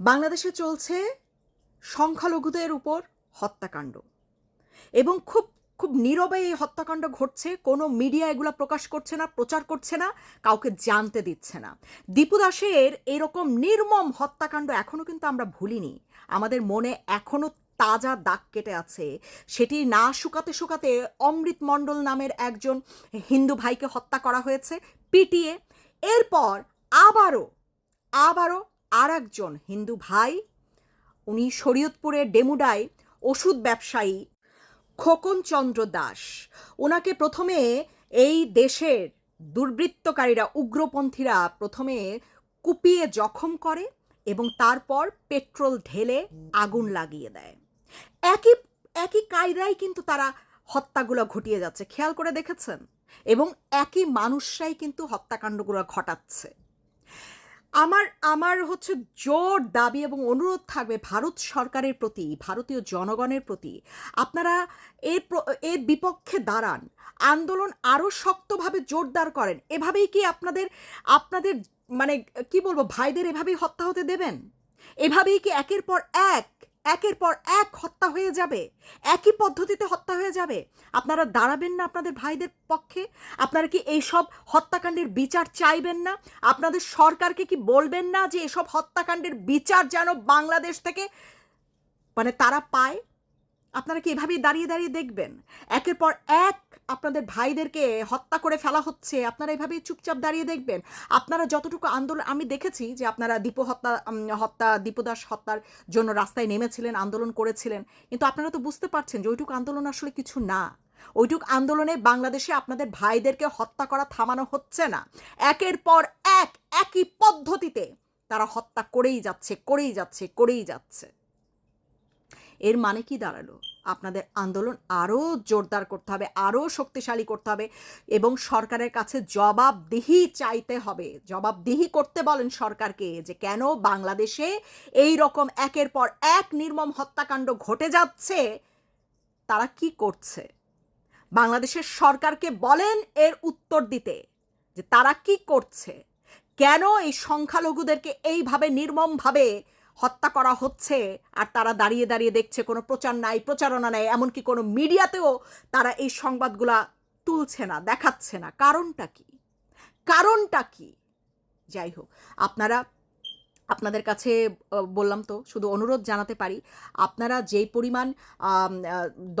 বাংলাদেশে চলছে সংখ্যালঘুদের উপর হত্যাকাণ্ড। এবং খুব খুব নীরবে এই হত্যাকাণ্ড ঘটছে। কোনো মিডিয়া এগুলো প্রকাশ করছে না, প্রচার করছে না, কাউকে জানতে দিচ্ছে না। দীপু দাসের এরকম নির্মম হত্যাকাণ্ড এখনও কিন্তু আমরা ভুলিনি। আমাদের মনে এখনও তাজা দাগ কেটে আছে। সেটি না শুকাতে শুকাতে অমৃত মণ্ডল নামের একজন হিন্দু ভাইকে হত্যা করা হয়েছে, পিটিয়ে। এরপর আবারও আবারও আর একজন হিন্দু ভাই, উনি শরীয়তপুরের ডেমুডায় ওষুধ ব্যবসায়ী খোকন চন্দ্র দাস। ওনাকে প্রথমে এই দেশের দুর্বৃত্তকারীরা, উগ্রপন্থীরা প্রথমে কুপিয়ে জখম করে এবং তারপর পেট্রোল ঢেলে আগুন লাগিয়ে দেয়। একই একই কায়দায় কিন্তু তারা হত্যাগুলো ঘটিয়ে যাচ্ছে, খেয়াল করে দেখেছেন? এবং একই মানুষরাই কিন্তু হত্যাকাণ্ডগুলো ঘটাচ্ছে। আমার আমার হচ্ছে জোর দাবি এবং অনুরোধ থাকবে ভারত সরকারের প্রতি, ভারতীয় জনগণের প্রতি। আপনারা এর এর বিপক্ষে দাঁড়ান। আন্দোলন আরও শক্তভাবে জোরদার করেন। এভাবেই কি আপনাদের আপনাদের মানে কি বলব, ভাইদের এভাবেই হত্যা হতে দেবেন? এভাবেই কি একের পর এক একের পর এক হত্যা হয়ে যাবে। একই পদ্ধতিতে হত্যা হয়ে যাবে। আপনারা দাঁড়াবেন না আপনাদের ভাইদের পক্ষে? আপনারা কি এইসব হত্যাকাণ্ডের বিচার চাইবেন না? আপনাদের সরকারকে কি বলবেন না যে এসব হত্যাকাণ্ডের বিচার যেন বাংলাদেশ থেকে মানে তারা পায়? আপনারা কি এভাবেই দাঁড়িয়ে দাঁড়িয়ে দেখবেন? একের পর এক আপনাদের ভাইদেরকে হত্যা করে ফেলা হচ্ছে। আপনারা এভাবেই চুপচাপ দাঁড়িয়ে দেখবেন। আপনারা যতটুকু আন্দোলন, আমি দেখেছি যে আপনারা দীপ হত্যা হত্যা দীপদাস হত্যার জন্য রাস্তায় নেমেছিলেন, আন্দোলন করেছিলেন। কিন্তু আপনারা তো বুঝতে পারছেন যে ওইটুকু আন্দোলন আসলে কিছু না। ওইটুক আন্দোলনে বাংলাদেশে আপনাদের ভাইদেরকে হত্যা করা থামানো হচ্ছে না। একের পর এক, একই পদ্ধতিতে তারা হত্যা করেই যাচ্ছে করেই যাচ্ছে করেই যাচ্ছে। এর মানে কি দাঁড়াল? আপনাদের আন্দোলন আরও জোরদার করতে হবে, আরও শক্তিশালী করতে হবে এবং সরকারের কাছে জবাবদিহি চাইতে হবে। জবাবদিহি করতে বলেন সরকারকে যে কেন বাংলাদেশে এই রকম একের পর এক নির্মম হত্যাকাণ্ড ঘটে যাচ্ছে, তারা কি করছে? বাংলাদেশের সরকারকে বলেন এর উত্তর দিতে যে তারা কি করছে? কেন এই সংখ্যালঘুদেরকে এইভাবে নির্মমভাবে হত্যা করা হচ্ছে আর তারা দাঁড়িয়ে দাঁড়িয়ে দেখছে কোনো প্রচার নাই, প্রচারণা নাই, এমনকি কোনো মিডিয়াতেও তারা এই সংবাদগুলা তুলছে না, দেখাচ্ছে না। কারণটা কি? কারণটা কি? যাই হোক, আপনারা আপনাদের কাছে বললাম তো, শুধু অনুরোধ জানাতে পারি। আপনারা যেই পরিমাণ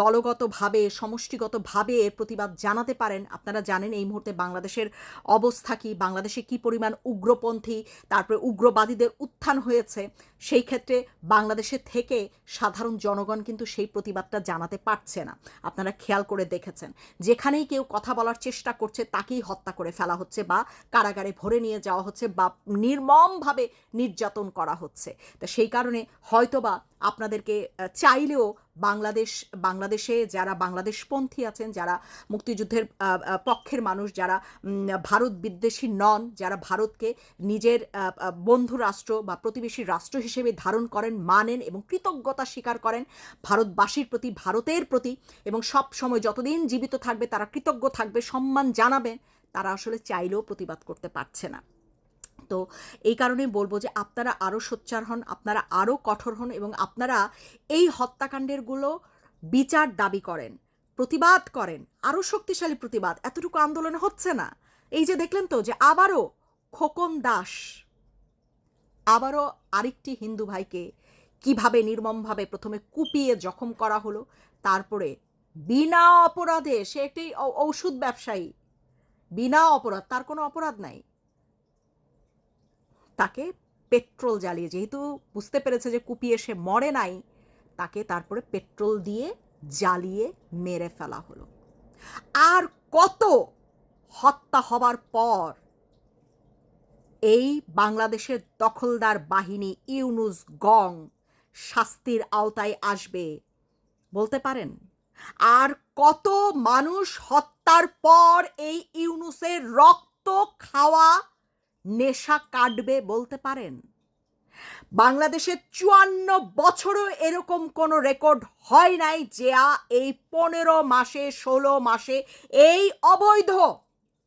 দলগতভাবে, সমষ্টিগতভাবে এর প্রতিবাদ জানাতে পারেন, আপনারা জানেন এই মুহূর্তে বাংলাদেশের অবস্থা কি, বাংলাদেশে কি পরিমাণ উগ্রপন্থী, তারপরে উগ্রবাদীদের উত্থান হয়েছে, সেই ক্ষেত্রে বাংলাদেশে থেকে সাধারণ জনগণ কিন্তু সেই প্রতিবাদটা জানাতে পারছে না। আপনারা খেয়াল করে দেখেছেন, যেখানেই কেউ কথা বলার চেষ্টা করছে, তাকেই হত্যা করে ফেলা হচ্ছে বা কারাগারে ভরে নিয়ে যাওয়া হচ্ছে বা নির্মমভাবে নির্যাতন করা হচ্ছে। তা সেই কারণে হয়তোবা আপনাদেরকে চাইলেও বাংলাদেশ, বাংলাদেশে যারা বাংলাদেশপন্থী আছেন, যারা মুক্তিযুদ্ধের পক্ষের মানুষ, যারা ভারত বিদ্বেষী নন, যারা ভারতকে নিজের বন্ধু রাষ্ট্র বা প্রতিবেশী রাষ্ট্র হিসেবে ধারণ করেন, মানেন এবং কৃতজ্ঞতা স্বীকার করেন, ভারতবাসীর প্রতি, ভারতের প্রতি এবং সব সময় যতদিন জীবিত থাকবে, তারা কৃতজ্ঞ থাকবে, সম্মান জানাবে, তারা আসলে চাইলেও প্রতিবাদ করতে পারছে না। তো এই কারণেই বলব যে আপনারা আরও সোচ্চার হন, আপনারা আরও কঠোর হন এবং আপনারা এই হত্যাকাণ্ডেরগুলো বিচার দাবি করেন, প্রতিবাদ করেন আরও শক্তিশালী প্রতিবাদ। এতটুকু আন্দোলন হচ্ছে না। এই যে দেখলেন তো যে আবারও খোকন দাস, আবারও আরেকটি হিন্দু ভাইকে কীভাবে নির্মমভাবে প্রথমে কুপিয়ে জখম করা হলো, তারপরে বিনা অপরাধে সে একটি ঔষধ ব্যবসায়ী, বিনা অপরাধ, তার কোনো অপরাধ নাই। তাকে পেট্রোল জ্বালিয়ে, যেহেতু বুঝতে পেরেছে যে কুপিয়ে সে মরে নাই, তাকে তারপরে পেট্রোল দিয়ে জ্বালিয়ে মেরে ফেলা হলো। আর কত হত্যা হবার পর এই বাংলাদেশের দখলদার বাহিনী ইউনুস গং শাস্তির আওতায় আসবে, বলতে পারেন? আর কত মানুষ হত্যার পর এই ইউনুসের রক্ত খাওয়া নেশা কাটবে বলতে পারেন? বাংলাদেশে চুয়ান্ন বছরও এরকম কোনো রেকর্ড হয় নাই যে এই পনেরো মাসে, ষোলো মাসে এই অবৈধ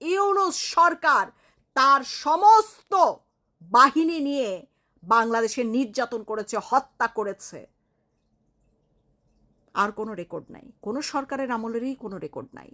ইউনুস সরকার তার সমস্ত বাহিনী নিয়ে বাংলাদেশে নির্যাতন করেছে, হত্যা করেছে। আর কোনো রেকর্ড নাই। কোনো সরকারের আমলেরই কোনো রেকর্ড নাই।